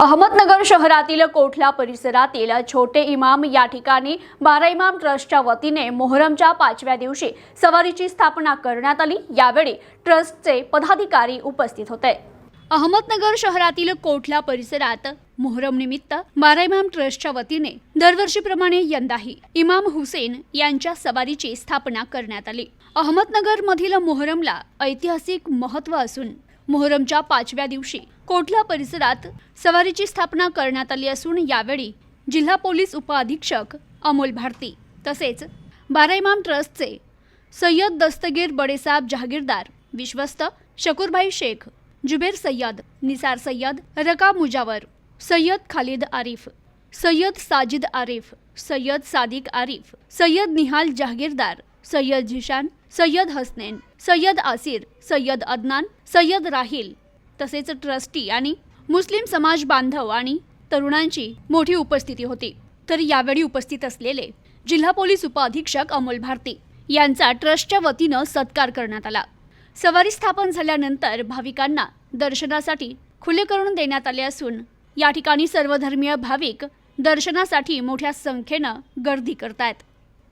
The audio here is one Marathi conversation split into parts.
अहमदनगर शहरातील कोठला परिसरातील छोटे इमाम या ठिकाणी बारा इमाम ट्रस्टच्या वतीने मोहरमच्या पाचव्या दिवशी सवारीची स्थापना करण्यात आली. यावेळी ट्रस्टचे पदाधिकारी उपस्थित होते. अहमदनगर शहरातील कोठला परिसरात मोहरम निमित्त बारा इमाम ट्रस्टच्या वतीने दरवर्षीप्रमाणे यंदाही इमाम हुसेन यांच्या सवारीची स्थापना करण्यात आली. अहमदनगर मधील मोहरमला ऐतिहासिक महत्त्व असून मोहरमच्या पाचव्या दिवशी कोठला परिसरात सवारीची स्थापना करण्यात आली असून यावेळी जिल्हा पोलीस उपअधीक्षक अमोल भारती तसेच बाराइमाम ट्रस्टचे सय्यद दस्तगीर बडेसाब जहागीरदार विश्वस्त शकूरभाई शेख जुबेर सय्यद निसार सय्यद रका मुजावर सय्यद खालिद आरिफ सय्यद साजिद आरिफ सय्यद सादिक आरिफ सय्यद निहाल जहागीरदार सय्यद झिशान सय्यद हसनेन सय्यद आसिर सय्यद अदनान सय्यद राहिल तसेच ट्रस्टी आणि मुस्लिम समाज बांधव आणि तरुणांची मोठी उपस्थिती होती. तर यावेळी उपस्थित असलेले जिल्हा पोलीस उपअधीक्षक अमोल भारती यांचा ट्रस्टच्या वतीनं सत्कार करण्यात आला. सवारी स्थापन झाल्यानंतर भाविकांना दर्शनासाठी खुले करून देण्यात आले असून या ठिकाणी सर्वधर्मीय भाविक दर्शनासाठी मोठ्या संख्येनं गर्दी करतायत.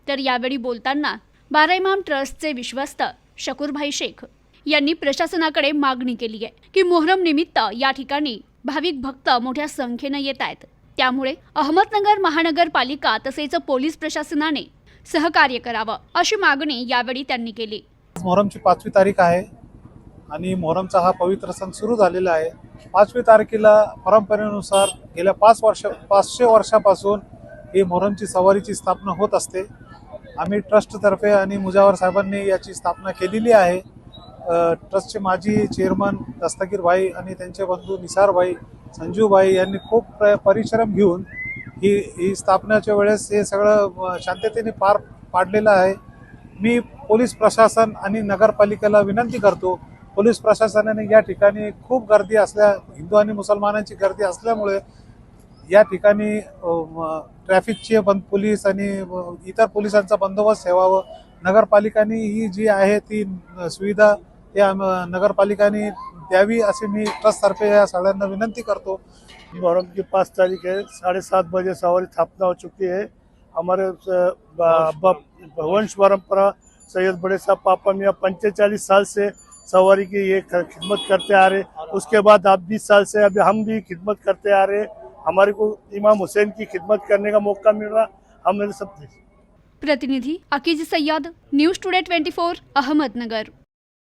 तर यावेळी बोलताना बारा इमाम ट्रस्टचे विश्वस्त शकूरभाई शेख यांनी प्रशासनाकडे मागणी केली आहे की मोहरम निमित्त या ठिकाणी भाविक भक्त मोठ्या संख्येनं येत आहेत. त्यामुळे अहमदनगर महानगरपालिका तसेच पोलीस प्रशासनाने सहकार्य करावं अशी मागणी यावेळी त्यांनी केली. मोहरमची पाचवी तारीख आहे आणि मोहरमचा हा पवित्र सण सुरू झालेला आहे. पाचवी तारखेला परंपरेनुसार गेल्या पाच वर्ष पाचशे वर्षापासून ही मोहरमची सवारीची स्थापना होत असते. आम्ही ट्रस्टतर्फे आणि मुजावर साहेबांनी याची स्थापना केलेली आहे. ट्रस्टचे माजी चेअरमन दस्तगीर भाई आणि त्यांचे बंधू निसारभाई संजूभाई यांनी खूप प्र- परिश्रम घेऊन ही ही स्थापनेच्या वेळेस हे सगळं शांततेने पार पाडलेलं आहे. मी पोलीस प्रशासन आणि नगरपालिकेला विनंती करतो पोलीस प्रशासनाने या ठिकाणी खूप गर्दी असल्या हिंदू आणि मुसलमानांची गर्दी असल्यामुळे या ठिकाणी ट्रॅफिकचे बंद पोलीस आणि इतर पोलिसांचा बंदोबस्त ठेवावं. नगरपालिकांनी ही जी आहे ती सुविधा या नगरपालिकाने द्यावी असे मी ट्रस्टतर्फे या सगळ्यांना विनंती करतो. मुहर्रम की पाँच तारीख है साढ़े सात बजे सवारी स्थापना हो चुकी है हमारे वंश परंपरा सैयद बड़े साहब पापा मियाँ पंचेचालीस साल से सवारी की ये खिदमत करते आ रहे उसके बाद आप बीस साल से अभी हम भी खिदमत करते आ रहे हमारे को इमाम हुसैन की खिदमत करने का मौका मिल रहा हमने सब प्रतिनिधी Akeej Sayyad news today twenty four Ahmednagar.